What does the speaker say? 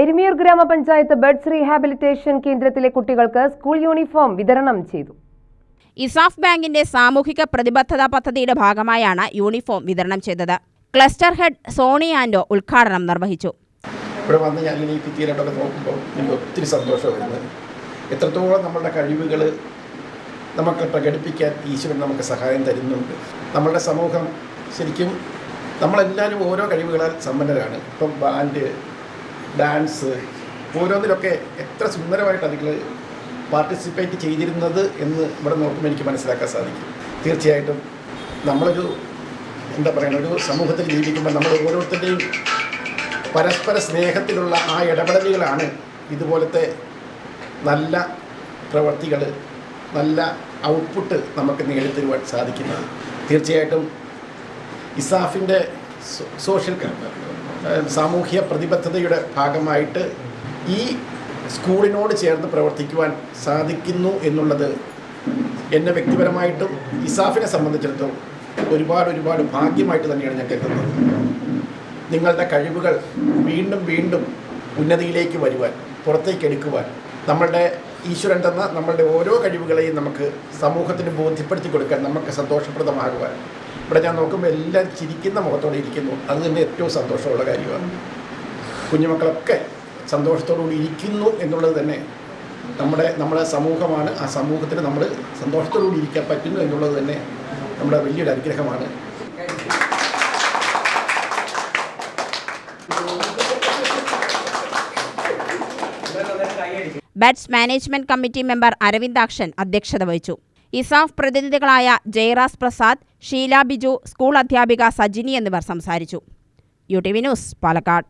എരുമിയൂർ ഗ്രാമപഞ്ചായത്ത് buds rehabilitation കേന്ദ്രത്തിലെ കുട്ടികൾക്ക് സ്കൂൾ യൂണിഫോം വിതരണം ചെയ്തു. ഇസാഫ് ബാങ്കിന്റെ സാമൂഹിക പ്രതിബദ്ധത പദ്ധതിയുടെ ഭാഗമായാണ് യൂണിഫോം വിതരണം ചെയ്തത്. ക്ലസ്റ്റർ ഹെഡ് സോണി ആൻഡോ ഉദ്ഘാടനം നിർവഹിച്ചു. ഇവിടെ വന്ന് ഞാൻ ഈ ഭിത്തിയിലോട്ടൊക്കെ നോക്കുമ്പോൾ എനിക്ക് ഒത്തിരി സന്തോഷം വരുന്നത്. എത്രത്തോളം നമ്മളുടെ കഴിവുകൾ നമുക്ക് പ്രകടിപ്പിക്കാൻ ഈശ്വരൻ നമുക്ക് സഹായം തരുന്നുണ്ട്. നമ്മളുടെ സമൂഹം ശരിക്കും നമ്മളെല്ലാവരും ഓരോ കഴിവുകളാൽ സമ്പന്നരാണ്. ഇപ്പം ബാൻഡ് ഡാൻസ് ഓരോന്നിലൊക്കെ എത്ര സുന്ദരമായിട്ട് അതിൽ പാർട്ടിസിപ്പേറ്റ് ചെയ്തിരുന്നത് എന്ന് ഇവിടെ നോക്കുമ്പോൾ എനിക്ക് മനസ്സിലാക്കാൻ സാധിക്കും. തീർച്ചയായിട്ടും നമ്മളൊരു എന്താ പറയുക ഒരു സമൂഹത്തിൽ ജീവിക്കുമ്പോൾ നമ്മൾ ഓരോരുത്തരുടെയും പരസ്പര സ്നേഹത്തിലുള്ള ആ ഇടപെടലുകളാണ് ഇതുപോലത്തെ നല്ല പ്രവർത്തികൾ നല്ല ഔട്ട്പുട്ട് നമുക്ക് നേടിത്തരുവാൻ സാധിക്കുന്നത്. തീർച്ചയായിട്ടും ഇസാഫിന്റെ സോഷ്യൽ സാമൂഹ്യ പ്രതിബദ്ധതയുടെ ഭാഗമായിട്ട് ഈ സ്കൂളിനോട് ചേർന്ന് പ്രവർത്തിക്കുവാൻ സാധിക്കുന്നു എന്നുള്ളത് എന്നെ വ്യക്തിപരമായിട്ടും ഇസാഫിനെ സംബന്ധിച്ചിടത്തോളം ഒരുപാട് ഒരുപാട് ഭാഗ്യമായിട്ട് തന്നെയാണ് ഞാൻ കരുതുന്നത്. നിങ്ങളുടെ കഴിവുകൾ വീണ്ടും വീണ്ടും ഉന്നതിയിലേക്ക് വരുവാൻ പുറത്തേക്ക് എടുക്കുവാൻ നമ്മളുടെ ഈശ്വരൻ തന്ന നമ്മളുടെ ഓരോ കഴിവുകളെയും നമുക്ക് സമൂഹത്തിന് ബോധ്യപ്പെടുത്തി കൊടുക്കാൻ നമുക്ക് സന്തോഷപ്രദമാകുവാൻ. ഇവിടെ ഞാൻ നോക്കുമ്പോൾ എല്ലാം ചിരിക്കുന്ന മുഖത്തോടെ ഇരിക്കുന്നു. അത് തന്നെ ഏറ്റവും സന്തോഷമുള്ള കാര്യമാണ്. കുഞ്ഞുമക്കളൊക്കെ സന്തോഷത്തോടുകൂടി ഇരിക്കുന്നു എന്നുള്ളത് തന്നെ നമ്മുടെ നമ്മുടെ സമൂഹമാണ്. ആ സമൂഹത്തിന് നമ്മൾ സന്തോഷത്തോടുകൂടി ഇരിക്കാൻ പറ്റുന്നു എന്നുള്ളത് തന്നെ നമ്മുടെ വലിയൊരു അനുഗ്രഹമാണ്. ബാറ്റ്സ് മാനേജ്മെന്റ് കമ്മിറ്റി മെമ്പർ അരവിന്ദാക്ഷൻ അധ്യക്ഷത വഹിച്ചു. ഇസാഫ് പ്രതിനിധികളായ ജയറാസ് പ്രസാദ് ഷീല ബിജു സ്കൂൾ അധ്യാപിക സജിനി എന്നിവർ സംസാരിച്ചു. U T V news Palakkad.